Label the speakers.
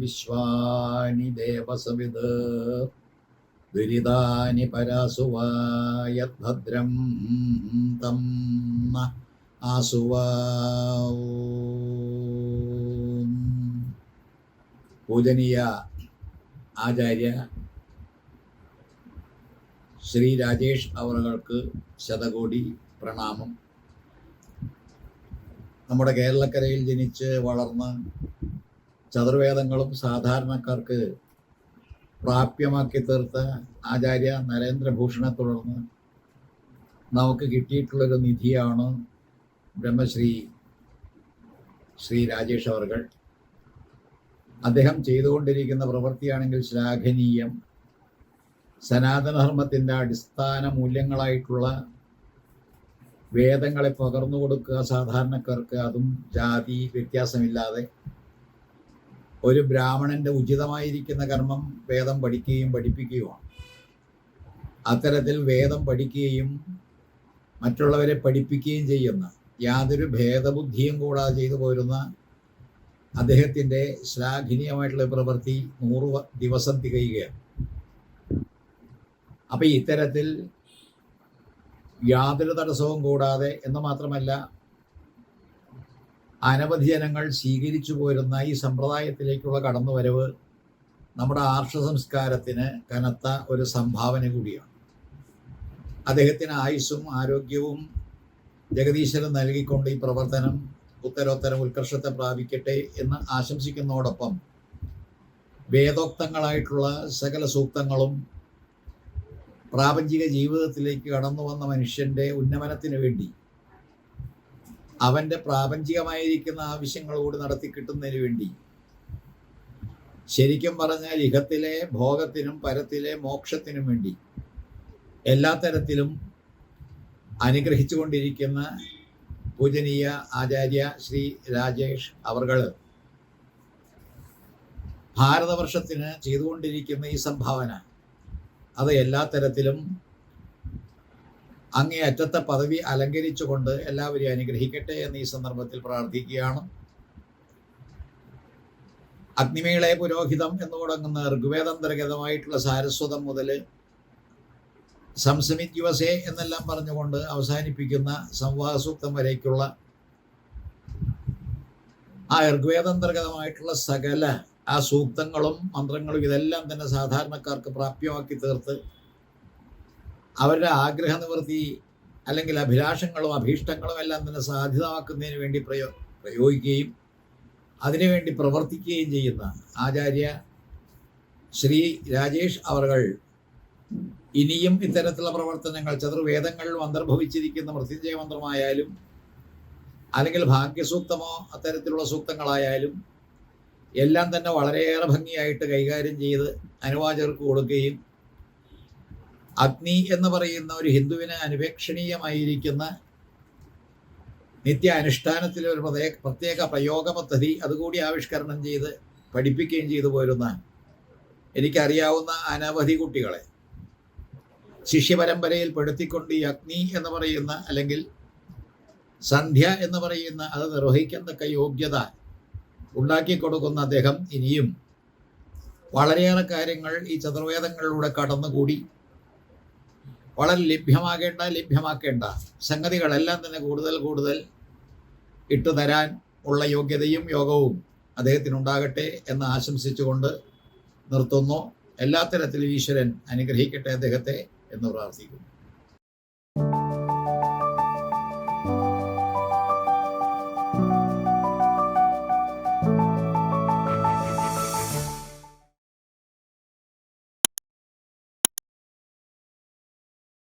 Speaker 1: വിശ്വാനി ദേവസവിത് ദുരിതാനി പരാസുവായദ്ഭദ്രം തം ആസുവാ പൂജനീയ ആചാര്യ ശ്രീ രാജേഷ് അവറുകൾക്ക് ശതകോടി പ്രണാമം. നമ്മുടെ കേരളക്കരയിൽ ജനിച്ച് വളർന്ന് ചതുർവേദങ്ങളും സാധാരണക്കാർക്ക് പ്രാപ്യമാക്കി തീർത്ത ആചാര്യ നരേന്ദ്രഭൂഷണെ തുടർന്ന് നമുക്ക് കിട്ടിയിട്ടുള്ളൊരു നിധിയാണ് ബ്രഹ്മശ്രീ ശ്രീ രാജേഷ് അവർകൾ. അദ്ദേഹം ചെയ്തുകൊണ്ടിരിക്കുന്ന പ്രവൃത്തിയാണെങ്കിൽ ശ്ലാഘനീയം സനാതനധർമ്മത്തിന്റെ അടിസ്ഥാന മൂല്യങ്ങളായിട്ടുള്ള വേദങ്ങളെ പകർന്നു കൊടുക്കുക സാധാരണക്കാർക്ക് അതും ജാതി വ്യത്യാസമില്ലാതെ. ഒരു ബ്രാഹ്മണന്റെ ഉചിതമായിരിക്കുന്ന കർമ്മം വേദം പഠിക്കുകയും പഠിപ്പിക്കുകയുമാണ്. അത്തരത്തിൽ വേദം പഠിക്കുകയും മറ്റുള്ളവരെ പഠിപ്പിക്കുകയും ചെയ്യുന്ന യാതൊരു ഭേദബുദ്ധിയും കൂടാതെ ചെയ്തു പോരുന്ന അദ്ദേഹത്തിന്റെ ശ്ലാഘനീയമായിട്ടുള്ള പ്രവൃത്തി നൂറ് ദിവസം തികയുകയാണ്. അപ്പം ഇത്തരത്തിൽ യാതൊരു തടസ്സവും കൂടാതെ എന്ന് മാത്രമല്ല അനവധി ജനങ്ങൾ സ്വീകരിച്ചു പോരുന്ന ഈ സമ്പ്രദായത്തിലേക്കുള്ള കടന്നുവരവ് നമ്മുടെ ആർഷ സംസ്കാരത്തിന് കനത്ത ഒരു സംഭാവന കൂടിയാണ്. അദ്ദേഹത്തിന് ആയുസ്സും ആരോഗ്യവും ജഗദീശ്വരൻ നൽകിക്കൊണ്ട് ഈ പ്രവർത്തനം ഉത്തരോത്തരം ഉത്കർഷത്തെ പ്രാപിക്കട്ടെ എന്ന് ആശംസിക്കുന്നതോടൊപ്പം വേദോക്തങ്ങളായിട്ടുള്ള സകല സൂക്തങ്ങളും പ്രാപഞ്ചിക ജീവിതത്തിലേക്ക് കടന്നു വന്ന മനുഷ്യന്റെ ഉന്നമനത്തിന് വേണ്ടി അവന്റെ പ്രാപഞ്ചികമായിരിക്കുന്ന ആവശ്യങ്ങളോട് നടത്തി കിട്ടുന്നതിന് വേണ്ടി. ശരിക്കും പറഞ്ഞാൽ ഇഹത്തിലെ ഭോഗത്തിനും പരത്തിലെ മോക്ഷത്തിനും വേണ്ടി എല്ലാ തരത്തിലും അനുഗ്രഹിച്ചുകൊണ്ടിരിക്കുന്ന പൂജനീയ ആചാര്യ ശ്രീ രാജേഷ് അവർകൾ ഭാരതവർഷത്തിന് ചെയ്തുകൊണ്ടിരിക്കുന്ന ഈ സംഭാവന. അത് എല്ലാ തരത്തിലും അങ്ങേയറ്റത്തെ പദവി അലങ്കരിച്ചുകൊണ്ട് എല്ലാവരെയും അനുഗ്രഹിക്കട്ടെ എന്ന് ഈ സന്ദർഭത്തിൽ പ്രാർത്ഥിക്കുകയാണ്. അഗ്നിമേളെ പുരോഹിതം എന്ന് തുടങ്ങുന്ന ഋഗ്വേദാന്തർഗതമായിട്ടുള്ള സാരസ്വതം മുതൽ സംസമിത് യുവസേ എന്നെല്ലാം പറഞ്ഞുകൊണ്ട് അവസാനിപ്പിക്കുന്ന സംവാദസൂക്തം വരേക്കുള്ള ആ ഋഗ്വേദാന്തർഗതമായിട്ടുള്ള സകല ആ സൂക്തങ്ങളും മന്ത്രങ്ങളും ഇതെല്ലാം തന്നെ സാധാരണക്കാർക്ക് പ്രാപ്യമാക്കി തീർത്ത് അവരുടെ ആഗ്രഹ നിവൃത്തി അല്ലെങ്കിൽ അഭിലാഷങ്ങളും അഭീഷ്ടങ്ങളും എല്ലാം തന്നെ സാധ്യതമാക്കുന്നതിന് വേണ്ടി പ്രയോ പ്രയോഗിക്കുകയും അതിനുവേണ്ടി പ്രവർത്തിക്കുകയും ചെയ്യുന്ന ആചാര്യ ശ്രീ രാജേഷ് അവർകൾ ഇനിയും ഇത്തരത്തിലുള്ള പ്രവർത്തനങ്ങൾ ചതുർവേദങ്ങളിൽ അന്തർഭവിച്ചിരിക്കുന്ന മൃത്യുഞ്ജയ മന്ത്രമായാലും അല്ലെങ്കിൽ ഭാഗ്യസൂക്തമോ അത്തരത്തിലുള്ള സൂക്തങ്ങളായാലും എല്ലാം തന്നെ വളരെയേറെ ഭംഗിയായിട്ട് കൈകാര്യം ചെയ്ത് അനുവാചകർക്ക് കൊടുക്കുകയും അഗ്നി എന്ന് പറയുന്ന ഒരു ഹിന്ദുവിന് അനുപേക്ഷണീയമായിരിക്കുന്ന നിത്യ അനുഷ്ഠാനത്തിലെ ഒരു പ്രത്യേക പ്രത്യേക പ്രയോഗ പദ്ധതി അതുകൂടി ആവിഷ്കരണം ചെയ്ത് പഠിപ്പിക്കുകയും ചെയ്തു പോരുന്ന എനിക്കറിയാവുന്ന അനവധി കുട്ടികളെ. ശിഷ്യപരമ്പരയിൽ പെടുത്തിക്കൊണ്ട് ഈ അഗ്നി എന്ന് പറയുന്ന അല്ലെങ്കിൽ സന്ധ്യ എന്ന് പറയുന്ന അത് നിർവഹിക്കത്തക്ക യോഗ്യത ഉണ്ടാക്കി കൊടുക്കുന്ന അദ്ദേഹം ഇനിയും. വളരെയേറെ കാര്യങ്ങൾ ഈ ചതുർവേദങ്ങളിലൂടെ കടന്നുകൂടി. വളരെ ലഭ്യമാകേണ്ട ലഭ്യമാക്കേണ്ട സംഗതികളെല്ലാം തന്നെ കൂടുതൽ കൂടുതൽ ഇട്ടു തരാൻ ഉള്ള യോഗ്യതയും യോഗവും അദ്ദേഹത്തിനുണ്ടാകട്ടെ എന്ന് ആശംസിച്ചുകൊണ്ട് നിർത്തുന്നു. എല്ലാ തരത്തിലും ഈശ്വരൻ അനുഗ്രഹിക്കട്ടെ അദ്ദേഹത്തെ എന്ന് പ്രാർത്ഥിക്കുന്നു.